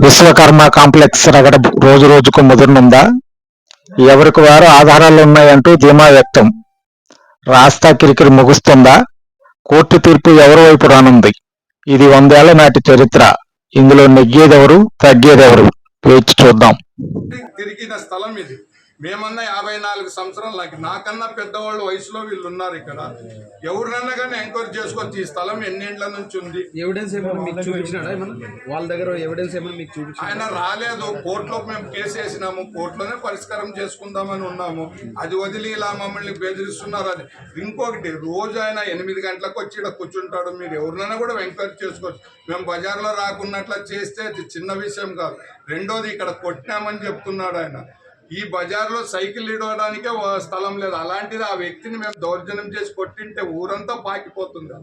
Vishwakarma complex రగడ రోజు రోజుకు ముదురునుందా? ఎవరికి వారు ఆధారాలు ఉన్నాయంటూ ధీమా వ్యక్తం. రాస్తా కిరికిరి ముగుస్తుందా? కోర్టు తీర్పు ఎవరి వైపు రానుంది? ఇది వందేళ్ళ నాటి చరిత్ర. ఇందులో నెగ్గేదెవరు తగ్గేదెవరు? వేచి చూద్దాం. తిరిగిన స్థలం ఇది. మేమన్నా యాభై నాలుగు సంవత్సరాలు నాకు నాకన్నా పెద్దవాళ్ళు వయసులో వీళ్ళు ఉన్నారు ఇక్కడ. ఎవరినన్నా కానీ ఎంక్వైరీ చేసుకోవచ్చు ఈ స్థలం ఎన్నేండ్ల నుంచి ఉంది? ఎవిడెన్స్ ఏమైనా మీకు చూపించినాడా ఏమన్నా? వాళ్ళ దగ్గర ఎవిడెన్స్ ఏమైనా మీకు ఆయన రాలేదు. కోర్టులో మేము కేసు వేసినాము. కోర్టులోనే పరిష్కారం చేసుకుందామని ఉన్నాము. అది వదిలి ఇలా మమ్మల్ని బెదిరిస్తున్నారు. అది ఇంకొకటి రోజు ఆయన ఎనిమిది గంటలకు వచ్చి ఇక్కడ కూర్చుంటాడు. మీరు ఎవరినైనా కూడా ఎంక్వైరీ చేసుకోవచ్చు. మేము బజార్లో రాకున్నట్లా చేస్తే అది చిన్న విషయం కాదు. రెండోది ఇక్కడ కొట్టినామని చెప్తున్నాడు ఆయన. ఈ బజార్లో సైకిల్ ఇడవడానికే స్థలం లేదు. అలాంటిది ఆ వ్యక్తిని మేము దౌర్జన్యం చేసి కొట్టింటే ఊరంతా పాకిపోతుంది.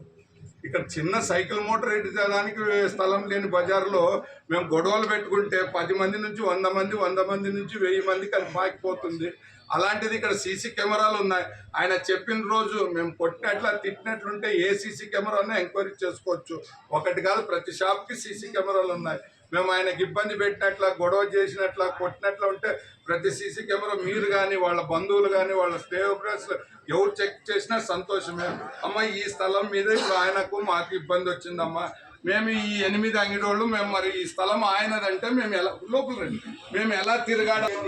ఇక్కడ చిన్న సైకిల్ మోటార్ ఎట్టడానికి స్థలం లేని బజార్లో మేము గొడవలు పెట్టుకుంటే పది మంది నుంచి వంద మంది వంద మంది నుంచి వెయ్యి మందికి అది పాకిపోతుంది. అలాంటిది ఇక్కడ సీసీ కెమెరాలు ఉన్నాయి. ఆయన చెప్పిన రోజు మేము కొట్టినట్ల తిట్టినట్లుంటే ఏ సీసీ కెమెరానే ఎంక్వైరీ చేసుకోవచ్చు. ఒకటి కాదు ప్రతి షాప్కి సీసీ కెమెరాలు ఉన్నాయి. మేము ఆయనకి ఇబ్బంది పెట్టినట్ల గొడవ చేసినట్ల కొట్టినట్ల ఉంటే ప్రతి సీసీ కెమెరా మీరు కానీ వాళ్ళ బంధువులు కానీ వాళ్ళ స్టేబర్స్ ఎవరు చెక్ చేసినా సంతోషమే. అమ్మ ఈ స్థలం మీద ఇప్పుడు ఆయనకు మాకు ఇబ్బంది వచ్చిందమ్మా. మేము ఈ ఎనిమిది అంగిడోళ్ళు మేము మరి ఈ స్థలం ఆయనదంటే మేము ఎలా లోపల రండి. మేము ఎలా తిరగాడాలి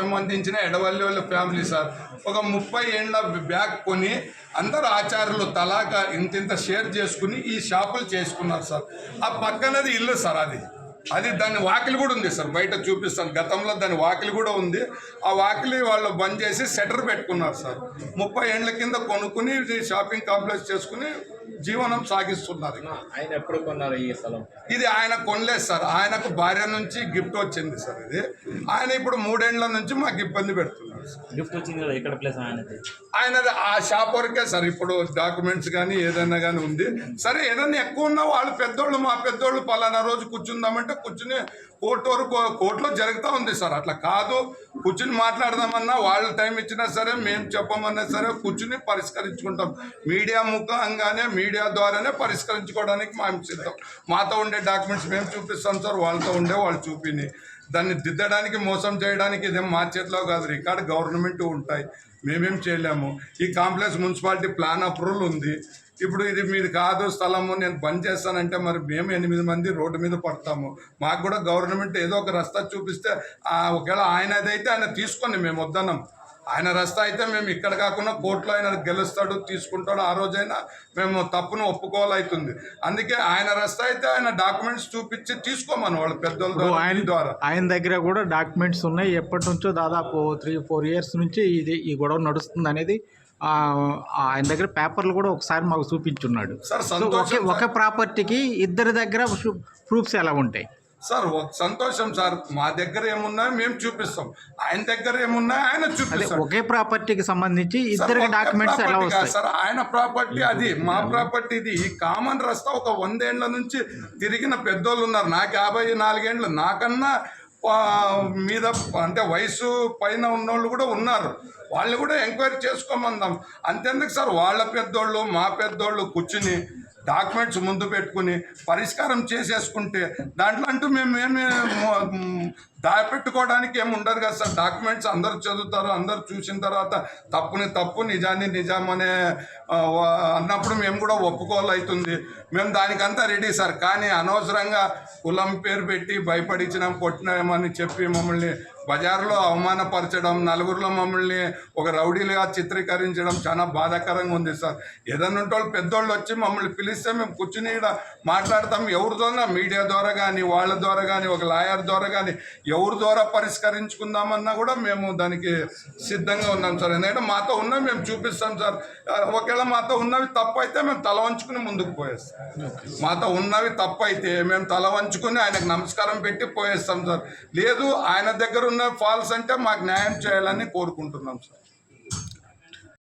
సంబంధించిన ఎడవల్లి వాళ్ళ ఫ్యామిలీ సార్. ఒక ముప్పై ఏండ్ల బ్యాగ్ కొని అందరు ఆచార్యులు తలాక ఇంతింత షేర్ చేసుకుని ఈ షాపులు చేసుకున్నారు సార్. ఆ పక్కనది ఇల్లు సార్ అది. అది దాని వాకిలి కూడా ఉంది సార్ బయట చూపిస్తాను. గతంలో దాని వాకిలి కూడా ఉంది. ఆ వాకిలి వాళ్ళు బంద్ చేసి షట్టర్ పెట్టుకున్నారు సార్. ముప్పై ఏండ్ల కింద కొనుక్కుని షాపింగ్ కాంప్లెక్స్ చేసుకుని జీవనం సాగిస్తున్నారు ఆయన ఎప్పుడు కొన్నారు ఈ స్థలం? ఇది ఆయన కొనలేదు సార్. ఆయనకు భార్య నుంచి గిఫ్ట్ వచ్చింది సార్ ఇది. ఆయన ఇప్పుడు మూడేండ్ల నుంచి మాకు ఇబ్బంది సార్ గిఫ్ట్ వచ్చింది కదా ఇక్కడ ప్లేస్ ఆయనది? ఆయనది ఆ షాప్ వరకే సార్ ఇప్పుడు డాక్యుమెంట్స్ కానీ ఏదైనా కానీ ఉంది. సరే ఏదైనా ఎక్కువ ఉన్నా వాళ్ళు పెద్దోళ్ళు మా పెద్దోళ్ళు పలానా రోజు కూర్చుందామంటే కూర్చుని కోర్టు వరకు కోర్టులో జరుగుతూ ఉంది సార్. అట్లా కాదు. కూర్చుని మాట్లాడదామన్నా వాళ్ళు టైం ఇచ్చినా సరే మేము చెప్పమన్నా సరే కూర్చుని పరిష్కరించుకుంటాం. మీడియా ముఖంగానే మీడియా ద్వారానే పరిష్కరించుకోవడానికి మేము సిద్ధం. మాతో ఉండే డాక్యుమెంట్స్ మేము చూపిస్తాం సార్ వాళ్ళతో ఉండే వాళ్ళు చూపిని. దాన్ని దిద్దడానికి మోసం చేయడానికి ఇదేం మా చేతిలో కాదు. రికార్డ్ గవర్నమెంట్ ఉంటాయి. మేమేం చేయలేము. ఈ కాంప్లెక్స్ మున్సిపాలిటీ ప్లాన్ అప్రూవల్ ఉంది. ఇప్పుడు ఇది మీది కాదు స్థలము నేను బంద్ చేస్తానంటే మరి మేము ఎనిమిది మంది రోడ్డు మీద పడతాము. మాకు కూడా గవర్నమెంట్ ఏదో ఒక రస్తా చూపిస్తే ఒకవేళ ఆయన అదైతే ఆయన తీసుకొని మేము వద్దన్నాం ఆయన రస్తా అయితే మేము ఇక్కడ కాకుండా కోర్టులో ఆయన గెలుస్తాడు తీసుకుంటాడు ఆ రోజైనా మేము తప్పును ఒప్పుకోవాలవుతుంది అందుకే ఆయన రస్తా అయితే ఆయన డాక్యుమెంట్స్ చూపించి తీసుకోమని వాళ్ళు ద్వారా, ఆయన ద్వారా. ఆయన దగ్గర కూడా డాక్యుమెంట్స్ ఉన్నాయి. ఎప్పటి నుంచో దాదాపు త్రీ ఫోర్ ఇయర్స్ నుంచి ఇది ఈ గొడవ నడుస్తుంది అనేది ఆ, ఆయన దగ్గర పేపర్లు కూడా ఒకసారి మాకు చూపించున్నాడు. ఒక ప్రాపర్టీకి ఇద్దరి దగ్గర ప్రూఫ్స్ ఎలా ఉంటాయి? సార్ ఒక సంతోషం సార్. మా దగ్గర ఏమున్నాయో మేము చూపిస్తాం. ఆయన దగ్గర ఏమున్నాయో ఆయన చూపిస్తాం ఒకే ప్రాపర్టీకి సంబంధించి ఒకే డాక్యుమెంట్స్ ఎలా వస్తాయి? సార్ ఆయన ప్రాపర్టీ అది మా ప్రాపర్టీ ఇది. ఈ కామన్ రస్తా ఒక వందేళ్ళ నుంచి తిరిగిన పెద్దోళ్ళు ఉన్నారు. నాకు యాభై నాలుగేండ్లు. నాకన్నా మీద అంటే వయసు పైన ఉన్నోళ్ళు కూడా ఉన్నారు. వాళ్ళు కూడా ఎంక్వైరీ చేసుకోమందాం. అంతెందుకు సార్ వాళ్ళ పెద్దోళ్ళు మా పెద్దోళ్ళు కూర్చుని డాక్యుమెంట్స్ ముందు పెట్టుకుని పరిష్కారం చేసేసుకుంటే దాంట్లో అంటూ మేము ఏమి మొ- దాపెట్టుకోవడానికి ఏమి ఉండదు కదా సార్. డాక్యుమెంట్స్ అందరు చదువుతారు అందరు చూసిన తర్వాత తప్పుని తప్పు నిజాన్ని నిజం అనే అన్నప్పుడు మేము కూడా ఒప్పుకోవాలవుతుంది మేము దానికంతా రెడీ సార్. కానీ అనవసరంగా కులం పేరు పెట్టి భయపడించినాం కొట్టినామని చెప్పి మమ్మల్ని బజార్లో అవమానపరచడం నలుగురిలో మమ్మల్ని ఒక రౌడీలుగా చిత్రీకరించడం చాలా బాధాకరంగా ఉంది సార్. ఏదైనా ఉంటే పెద్దోళ్ళు వచ్చి మమ్మల్ని పిలిస్తే మేము కూర్చుని ఇక్కడ మాట్లాడతాం. ఎవరి ద్వారా? మీడియా ద్వారా కానీ వాళ్ళ ద్వారా కానీ ఒక లాయర్ ద్వారా కానీ ఎవరి ద్వారా పరిష్కరించుకుందామన్నా కూడా మేము దానికి సిద్ధంగా ఉన్నాం సార్. ఎందుకంటే మాతో ఉన్నవి మేము చూపిస్తాం సార్. ఒకవేళ మాతో ఉన్నవి తప్పు అయితే మేము తల వంచుకుని ముందుకు పోయేస్తాం. మాతో ఉన్నవి తప్పు అయితే మేము తల వంచుకుని ఆయనకు నమస్కారం పెట్టి పోయేస్తాం సార్. లేదు ఆయన దగ్గర ఉన్న ఫాల్స్ అంటే మాకు న్యాయం చేయాలని కోరుకుంటున్నాం సార్.